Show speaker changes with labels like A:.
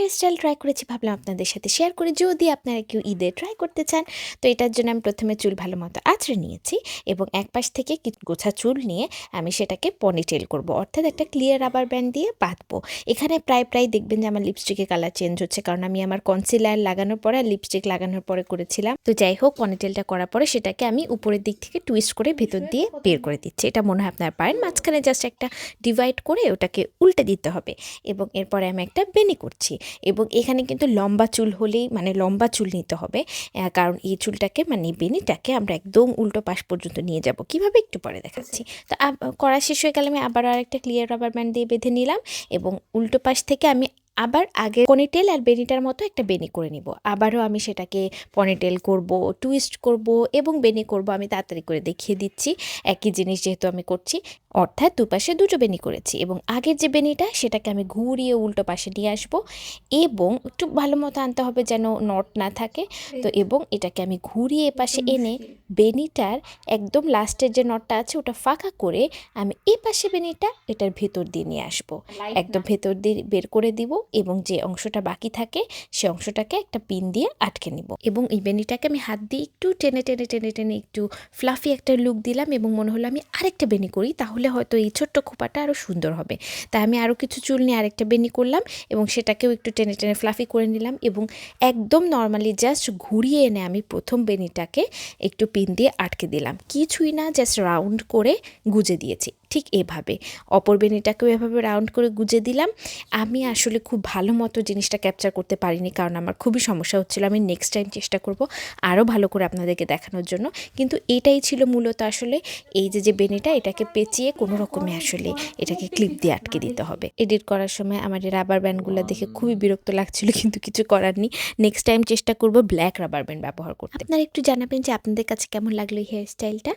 A: Hair style try করেছি, ভাবলাম আপনাদের সাথে শেয়ার করি। যদি আপনারা কেউ ঈদে ট্রাই করতে চান, তো এটার জন্য আমি প্রথমে চুল ভালো মতো আঁচড়ে নিয়েছি এবং এক পাশ থেকে গোছা চুল নিয়ে আমি সেটাকে পনিটেল করব। অর্থাৎ একটা ক্লিয়ার রাবার ব্যান্ড দিয়ে বাঁধবো। এখানে প্রায় প্রায় দেখবেন যে আমার লিপস্টিকের কালার চেঞ্জ হচ্ছে, কারণ আমি আমার কনসিলার লাগানোর পরে আর লিপস্টিক লাগানোর পরে করেছিলাম। তো যাই হোক পনিটেলটা করার পরে সেটাকে আমি উপরের দিক থেকে টুইস্ট করে ভেতর দিয়ে বের করে দিচ্ছি। এটা মনে হয় আপনার পারেন। মাঝখানে জাস্ট একটা ডিভাইড করে ওটাকে উল্টে দিতে হবে এবং এরপরে আমি একটা বেনি করছি। এবং এখানে কিন্তু লম্বা চুল হলেই মানে লম্বা চুল নিতে হবে কারণ এই চুলটাকে মানে বেনিটাকে আমরা একদম উল্টো পাশ পর্যন্ত নিয়ে যাব। কীভাবে একটু পরে দেখাচ্ছি? তো করা শেষ হয়ে গেলে আমি আবার আরেকটা ক্লিয়ার রাবার ব্যান্ড দিয়ে বেঁধে নিলাম এবং উল্টো পাশ থেকে আমি আবার আগে পনিটেল আর বেনিটার মতো একটা বেনি করে নিব। আবারও আমি সেটাকে পনিটেল করব টুইস্ট করব এবং বেনি করব আমি তাড়াতাড়ি করে দেখিয়ে দিচ্ছি। একই জিনিস যেহেতু আমি করছি অর্থাৎ দুপাশে দুটো বেনি করেছি এবং আগের যে বেনিটা সেটাকে আমি ঘুরিয়ে উল্টো পাশে নিয়ে আসব এবং একটু ভালো মতো আনতে হবে যেন নট না থাকে। তো এবং এটাকে আমি ঘুরিয়ে এপাশে এনে বেনিটার একদম লাস্টের যে নটটা আছে ওটা ফাঁকা করে আমি এই পাশে বেনিটা এটার ভেতর দিয়ে নিয়ে আসব। একদম ভেতর দিয়ে বের করে দিব এবং যে অংশটা বাকি থাকে, সে অংশটাকে একটা পিন দিয়ে আটকে নিব। এবং এই বেনিটাকে আমি হাত দিয়ে একটু টেনে টেনে টেনে টেনে একটু ফ্লাফি একটা লুক দিলাম এবং মনে হলো আমি আরেকটা বেনি করি, তাহলে হয়তো এই ছোট্ট খোপাটা আরও সুন্দর হবে। তাই আমি আরও কিছু চুল নিয়ে আরেকটা বেনি করলাম এবং সেটাকেও একটু টেনে টেনে ফ্লাফি করে নিলাম এবং একদম নর্মালি জাস্ট ঘুরিয়ে এনে আমি প্রথম বেনিটাকে একটু পিন দিয়ে আটকে দিলাম। কিছুই না, জাস্ট রাউন্ড করে গুজে দিয়েছি। ঠিক এভাবে। অপর বেনিটাকেও এভাবে রাউন্ড করে গুজে দিলাম। আমি আসলে খুব ভালো মতো জিনিসটা ক্যাপচার করতে পারিনি কারণ আমার খুবই সমস্যা হচ্ছিল। আমি নেক্সট টাইম চেষ্টা করব আরও ভালো করে আপনাদেরকে দেখানোর জন্য। কিন্তু এটাই ছিল মূলত আসলে এই যে যে বেনিটা এটাকে পেঁচিয়ে কোনো রকমে আসলে এটাকে ক্লিপ দিয়ে আটকে দিতে হবে। এডিট করার সময় আমার এই রাবার ব্যান্ডগুলো দেখে খুবই বিরক্ত লাগছিল, কিন্তু কিছু করার নেই। নেক্সট টাইম চেষ্টা করব ব্ল্যাক রাবার ব্যান্ড ব্যবহার করতে। আপনারা একটু জানাবেন যে আপনাদের কাছে কেমন লাগল এই হেয়ার স্টাইলটা